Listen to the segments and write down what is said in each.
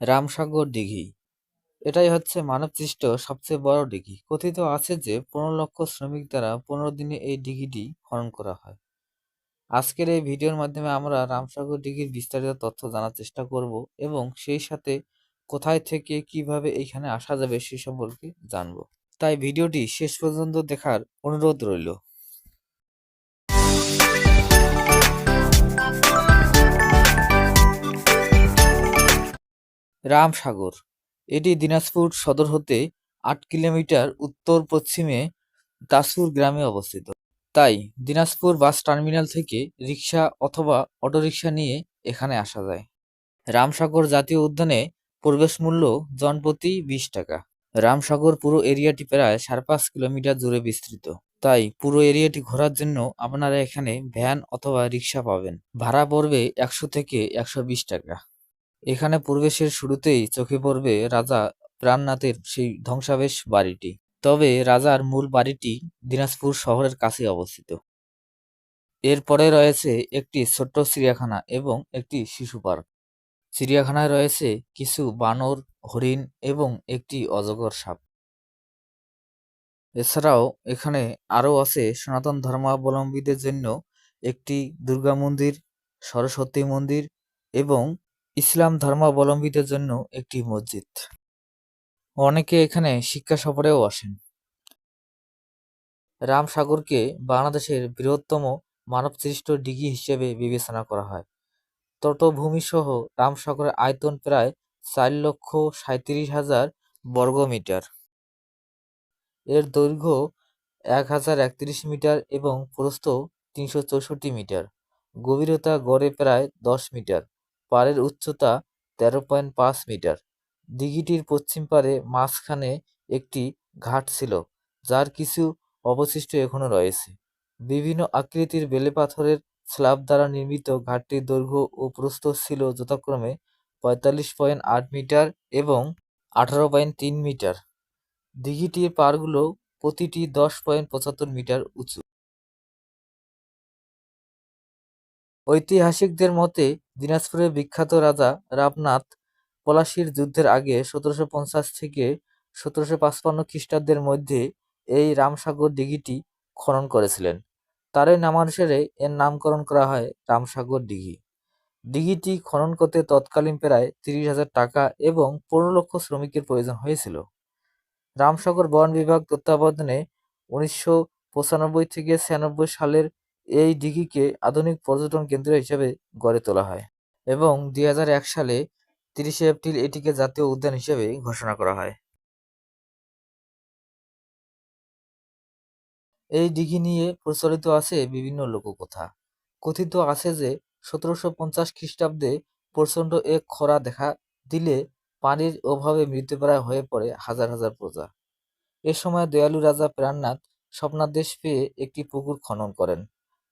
রামসাগর দিঘি। এটাই হচ্ছে মানবসৃষ্ট সবচেয়ে বড় দিঘি। কথিত আছে যে, পনেরো লক্ষ শ্রমিক দ্বারা পনেরো দিনে এই দিঘিটি খনন করা হয়। আজকের এই ভিডিওর মাধ্যমে আমরা রামসাগর দিঘির বিস্তারিত তথ্য জানার চেষ্টা করব এবং সেই সাথে কোথায় থেকে কীভাবে এখানে আসা যাবে সে সম্পর্কে জানব। তাই ভিডিওটি শেষ পর্যন্ত দেখার অনুরোধ রইল। রামসাগর। এটি দিনাজপুর সদর হতে আট কিলোমিটার উত্তর পশ্চিমে দাসপুর গ্রামে অবস্থিত। তাই দিনাজপুর বাস টার্মিনাল থেকে রিক্সা অথবা অটোরিকশা নিয়ে এখানে আসা যায়। রামসাগর জাতীয় উদ্যানে প্রবেশ মূল্য জনপ্রতি বিশ টাকা। রামসাগর পুরো এরিয়াটি প্রায় সাড়ে পাঁচ কিলোমিটার জুড়ে বিস্তৃত। তাই পুরো এরিয়াটি ঘোরার জন্য আপনারা এখানে ভ্যান অথবা রিক্সা পাবেন। ভাড়া পড়বে একশো থেকে একশো বিশ টাকা। এখানে প্রবেশের শুরুতেই চোখে পড়বে রাজা প্রাণনাথের সেই ধ্বংসাবেশ বাড়িটি। তবে রাজার মূল বাড়িটি দিনাজপুর শহরের কাছে অবস্থিত। এরপরে রয়েছে একটি ছোট্ট চিড়িয়াখানা এবং একটি শিশু পার্ক। চিড়িয়াখানায় রয়েছে কিছু বানর, হরিণ এবং একটি অজগর সাপ। এছাড়াও এখানে আরও আছে সনাতন ধর্মাবলম্বীদের জন্য একটি দুর্গা মন্দির, সরস্বতী মন্দির এবং ইসলাম ধর্মাবলম্বীদের জন্য একটি মসজিদ। অনেকে এখানে শিক্ষা সফরেও আসেন। রামসাগরকে বাংলাদেশের বৃহত্তম মানবসৃষ্ট ডিগি হিসেবে বিবেচনা করা হয়। তটভূমিসহ রামসাগরের আয়তন প্রায় চার লক্ষ সাঁত্রিশ হাজার বর্গমিটার এর দৈর্ঘ্য এক হাজার একত্রিশ মিটার এবং প্রস্থ তিনশো চৌষট্টি মিটার। গভীরতা গড়ে প্রায় দশ মিটার। পাড়ের উচ্চতা তেরো পয়েন্ট পাঁচ মিটার। দিঘিটির পশ্চিম পারে মাঝখানে একটি ঘাট ছিল, যার কিছু অবশিষ্ট এখনও রয়েছে। বিভিন্ন আকৃতির বেলে পাথরের স্ল্যাব দ্বারা নির্মিত ঘাটটির দৈর্ঘ্য ও প্রস্থ ছিল যথাক্রমে পঁয়তাল্লিশ পয়েন্ট আট মিটার এবং আঠারো পয়েন্ট তিন মিটার। দিঘিটির পাড়গুলো প্রতিটি দশ পয়েন্ট পঁচাত্তর মিটার উঁচু। ঐতিহাসিকদের মতে, দিনাজপুরের বিখ্যাত রাজা রামনাথ পলাশীর যুদ্ধের আগে সতেরোশো পঞ্চাশ থেকে সতেরোশো পাঁচপান্ন খ্রিস্টাব্দের মধ্যে এই রামসাগর দিঘিটি খনন করেছিলেন। তারই নামানুসারে এর নামকরণ করা হয় রামসাগর দিঘি দিঘিটি খনন করতে তৎকালীন প্রায় তিরিশ হাজার টাকা এবং পনেরো লক্ষ শ্রমিকের প্রয়োজন হয়েছিল। রামসাগর বন বিভাগ তত্ত্বাবধানে উনিশশো পঁচানব্বই থেকে ছিয়ানব্বই সালের এই দিঘিকে আধুনিক পর্যটন কেন্দ্র হিসেবে গড়ে তোলা হয় এবং দুই হাজার এক সালে তিরিশে এপ্রিল এটিকে জাতীয় উদ্যান হিসেবে ঘোষণা করা হয়। এই দিঘি নিয়ে প্রচলিত আছে বিভিন্ন লোককথা। কথিত আছে যে, সতেরোশো পঞ্চাশ খ্রিস্টাব্দে প্রচণ্ড এক খরা দেখা দিলে পানির অভাবে মৃত্যুপ্রায় হয়ে পড়ে হাজার হাজার প্রজা। এ সময় দয়ালু রাজা প্রাণনাথ স্বপ্নাদেশ পেয়ে একটি পুকুর খনন করেন।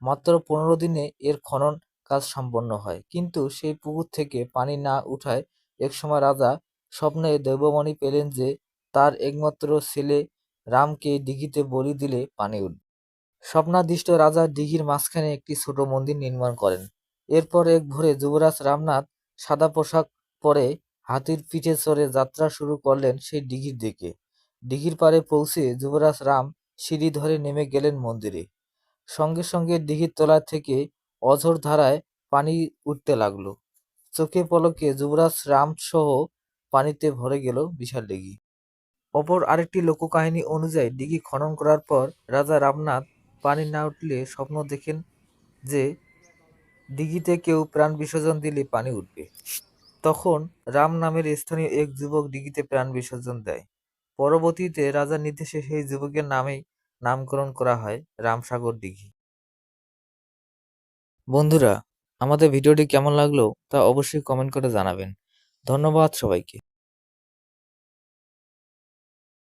মাত্র পনেরো দিনে এর খনন কাজ সম্পন্ন হয়। কিন্তু সেই পুকুর থেকে পানি না উঠায় একসময় রাজা স্বপ্নে দৈবমণি পেলেন যে তার একমাত্র ছেলে রামকে দিঘিতে বলি দিলে পানি উঠবে স্বপ্নাদিষ্ট রাজা দিঘির মাঝখানে একটি ছোট মন্দির নির্মাণ করেন। এরপর এক ভোরে যুবরাজ রামনাথ সাদা পোশাক পরে হাতির পিঠে চড়ে যাত্রা শুরু করলেন সেই দিঘির দিকে। দিঘির পাড়ে পৌঁছে যুবরাজ রাম সিঁড়ি ধরে নেমে গেলেন মন্দিরে। সঙ্গে সঙ্গে দিঘির তলা থেকে অঝোর ধারায় পানি উঠতে লাগল। চোখে পলকে যুবরাজ রাম সহ পানিতে ভরে গেল বিশাল দিঘি অপর আরেকটি লোককাহিনী অনুযায়ী দিঘি খনন করার পর রাজা রামনাথ পানি না উঠলে স্বপ্ন দেখেন যে দিঘিতে কেউ প্রাণ বিসর্জন দিলে পানি উঠবে। তখন রাম নামের স্থানীয় এক যুবক দিঘিতে প্রাণ বিসর্জন দেয়। পরবর্তীতে রাজার নির্দেশে সেই যুবকের নামেই নামকরণ করা হয় রামসাগর দিঘি। বন্ধুরা, আমাদের ভিডিওটি কেমন লাগল তা অবশ্যই কমেন্ট করে জানাবেন। ধন্যবাদ সবাইকে।